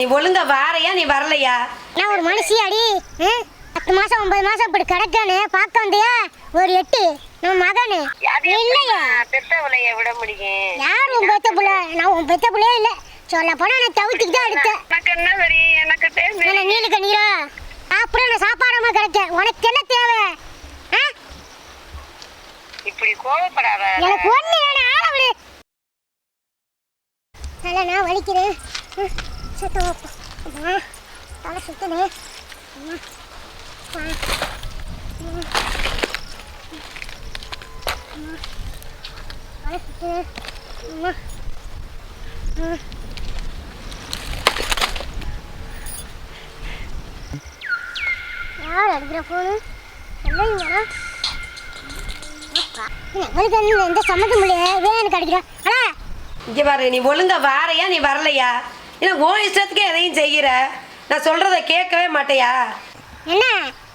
நீ ஒழுங்கா வாரையா நீ வரலையா? நான் ஒரு மனுஷி அடி. ம்? பத்து மாசம் ஒன்பது மாசம் இப்படி கிடக்கானு பார்க்க வந்தியா? ஒரு எட்டு. நம்ம மகனு. இல்லையா. பெத்தவளைய விட முடியும். யார் உன் பெத்த புள்ள? நான் உன் பெத்த புள்ளையே இல்லை. சொல்ல போனா நான் தவிர்த்துக்கு தான் எடுத்தேன் எனக்கு என்ன சரி எனக்கு தேவை கண்ணீரா அப்புறம் நான் சாப்பாடாம கிடைச்சேன் உனக்கு என்ன தேவை? இப்படி கோவப்படாத. எனக்கு ஒண்ணு வேணும். ஆள விடு. நல்லா நான் வலிக்கிறேன். ம், சத்தம் வைப்போம். அம்மா, தலை சுத்தனே ம், தலை சுத்துது. ம். யார் அடிக்கிற ஃபோனு சொல்லுங்க அவளுக்கு எந்த சம்மந்தம் இல்லையே வேனுக்கு அடிக்கிறா அடா இங்க பாரு நீ ஒழுங்கா வாரையா நீ வரலையா இல்லை உன் இஷ்டத்துக்கு எதையும் செய்கிற நான் சொல்றத கேட்கவே மாட்டையா? என்ன?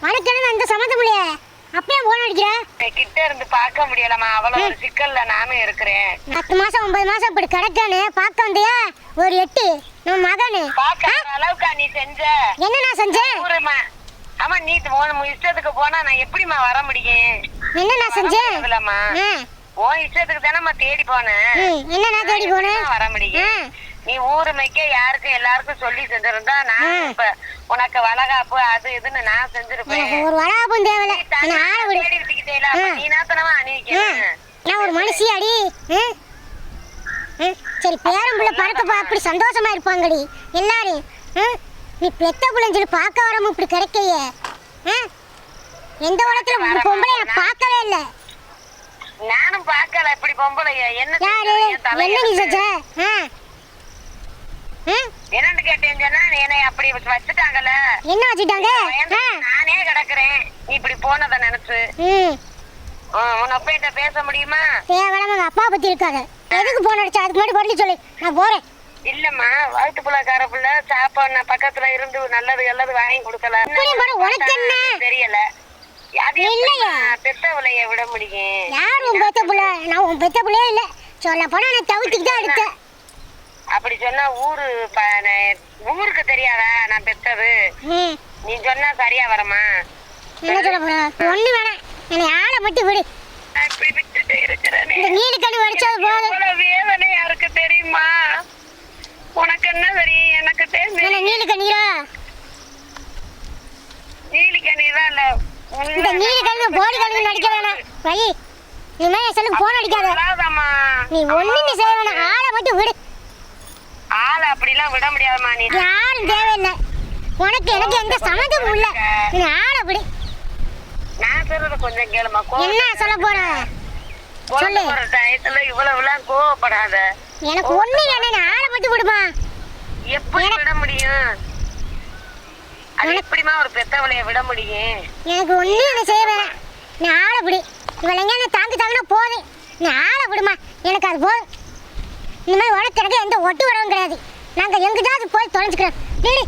உனக்கு என்ன எந்த சம்மந்தம் இல்லையே அப்படியே போன் அடிக்கிற? கிட்ட இருந்து பார்க்க முடியலம்மா. அவ்வளவு ஒரு சிக்கல்ல நானும் இருக்கிறேன். பத்து மாசம் ஒன்பது மாசம் இப்படி கிடக்கானு பார்க்க வந்தியா? ஒரு எட்டு நம்ம மகனு. பார்க்க அளவுக்கா நீ செஞ்ச? என்ன நான் செஞ்சேன் ஊருமா. ஆமா நீ உன் இஷ்டத்துக்கு போனா நான் எப்படிம்மா வர முடியும்? என்ன நான் செஞ்சேன்? இல்லம்மா உன் இஷ்டத்துக்கு தானம்மா தேடி போனேன். ம், என்ன நான் தேடி போனேன்? வர முடியும்? நீ ஊருமைக்க யாருக்கும் எல்லாருக்கும் சொல்லி செஞ்சிருந்தா நான். இப்ப உனக்கு வளகாப்பு அது இதுன்னு நான் செஞ்சிருப்பேன். ஒரு வளாபம் தேவையில்ல. நீ நாத்தனமா ஆ, அணிவிக்கணும். நான் ஒரு மனுஷி அடி. சரி பேரம்புள்ள பறக்கப்பா அப்படி சந்தோஷமா இருப்பாங்கடி. எல்லாரும்? நீ பெத்த பிள்ளைன்னு சொல்லி பார்க்க வராம இப்படி கிடைக்கையே? எந்த உலகத்துல பொம்பளை பார்க்கவே இல்லை. நானும் பார்க்கல இப்படி பொம்பளைய? என்ன என்ன நீ செஞ்ச? என்னன்னு கேட்டேன்னு சொன்னா என்னை அப்படி வச்சுட்டாங்கல்ல. என்ன வச்சுட்டாங்க? நானே கிடக்குறேன். நீ இப்படி போனதை நினைச்சு. உன் அப்பையிட்ட பேச முடியுமா? தேவையில்லாம அப்பா பத்தி இருக்காது. எதுக்கு போன் அடிச்சா? அதுக்கு முன்னாடி வரலி சொல்லு. நான் போறேன். இல்லம்மா வகுத்து புள்ளக்கார புள்ள சாப்பாடு நான் பக்கத்துல இருந்து நல்லது நல்லது வாங்கி கொடுக்கல. உனக்கு என்ன? தெரியல? எப்படிம்மா பெத்தவளைய விட முடியும்? யார் உன் பெத்த புள்ள? நான் உன் பெத்த புள்ளையே இல்லை. சொல்ல போனா நான் தவிர்த்துக்கு தான் எடுத்தேன் அப்படி சொன்னா ஊரு ந- ஊருக்கு தெரியாதா? நான் பெத்தது. நீ சொன்னா சரியா வரமா? என்ன சொல்ல போற? ஒண்ணு வேணாம். என்னை ஆளை மட்டும் விடு. இப்படி விட்டுட்டு இருக்கிறேனே. நீலி கண்ணு வடிச்சது போதும். எவ்வளவு வேதனையா இருக்கு தெரியுமா? உனக்கு என்ன தெரியும்? எனக்கு தெரியும் நீலி கண்ணீரா நீதான் இல்ல. இந்த நீலி கண்ணு போடி கண்ணு நடிக்க வேணாம். வை. இனிமே என் செல்லுக்கு போன் அடிக்காத. நீ ஒண்ணு நீ செய்ய வேணாம். ஆளை மட்டும் விடு. ஆளை அப்படிலாம் விட முடியாதும்மா நீ. யாரும் தேவையில்லை. உனக்கு எனக்கு எந்த சம்மந்தமும் இல்லை. நீ ஆளை விடு. நான் சொல்றது கொஞ்சம் கேளுமா என்ன சொல்ல போற? சொல்லு. போற டயத்துல இவ்வளவுலாம் கோவப்படாத. எனக்கு ஒண்ணு வேணாம் நீ ஆளை மட்டும் விடுமா. எப்படி விட முடியும்? அது எப்படிம்மா ஒரு பெத்தவளைய விட முடியும்? எனக்கு ஒன்றும் என்ன செய்ய வேணாம் நீ ஆளை விடு. இவள் எங்கே தாங்கு தாங்கினா போதும். நீ ஆளை விடுமா. எனக்கு அது போதும். இனிமேல் உனக்கு எனக்கு எந்த ஒட்டு வரவும் கிடையாது. நாங்கள் எங்கிட்டாவது போய் தொலைஞ்சுக்கிறோம். நீடு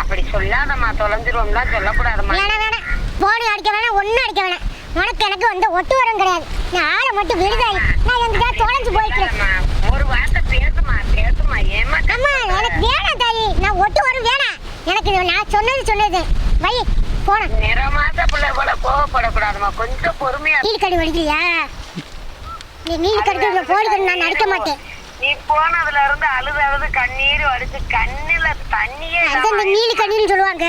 அப்படி சொல்லாதம்மா தொலைஞ்சிருவோம்லாம் சொல்லக்கூடாதும்மா. வேணாம் வேணாம். போனி அடிக்க வேணாம் ஒன்றும் அடிக்க வேணாம். உனக்கு எனக்கு எந்த ஒட்டு வரவும் கிடையாது. நீ ஆளை மட்டும் விடுதாய் நான் எங்கிட்டாவது தொலைஞ்சு சொல்லாதம்மா. ஒரு வார்த்தை பேசுமா பேசுமா ஏமா அம்மா எனக்கு வேணாம் தாயி. நான் ஒட்டு வரும் வேணாம். எனக்கு நான் சொன்னது சொன்னது. வை போன நிறமாத பிள்ளை போல கோவப்படக்கூடாதுமா கொஞ்சம் பொறுமையா நீல் கடி வடிக்கிறியா நீ நீல் கடிக்க போடி கடி நான் நடிக்க மாட்டேன். நீ போனதுல இருந்து அழுது அழுது கண்ணீர் வடிச்சு கண்ணுல தண்ணியே அது இந்த இல்லாம நீலி கண்ணீர்னு சொல்லுவாங்க.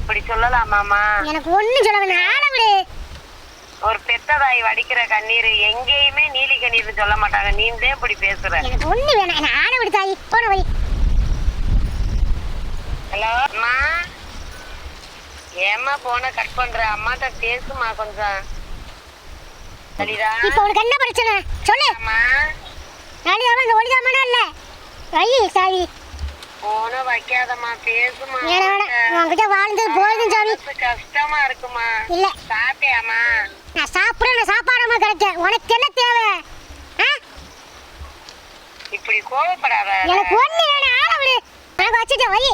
இப்படி சொல்லலாமாமா எனக்கு ஒன்றும் சொல்ல வேணாம். ஆளை விடு ஒரு பெத்ததாய் வடிக்கிற கண்ணீர் எங்கேயுமே நீலி கண்ணீர்னு சொல்ல மாட்டாங்க. நீந்தே இப்படி பேசுற? எனக்கு ஒன்றும் வேணாம். என்ன ஆளை விடு தாயி போன வை ஹலோ அம்மா. ஏம்மா போன கட் பண்ற? அம்மாட்ட பேசுமா கொஞ்சம். இப்போ உனக்கு என்ன பிரச்சனை? சொல்லு. அம்மா நாளைக்கு இந்த ஒளிதாமனா இல்லை? வை சாவி. போன வைக்காதம்மா பேசுமா உன்கிட்ட வாழ்ந்தது போதும் சாமி கஷ்டமா இருக்குமா? இல்லை. சாப்பிட்டியாம்மா? நான் சாப்பிட சாப்பாடாம கிடைச்சேன். உனக்கு என்ன தேவை? இப்படி கோவப்படாத. எனக்கு ஒண்ணு ஆள விடு. வச்சுட்டேன். வை.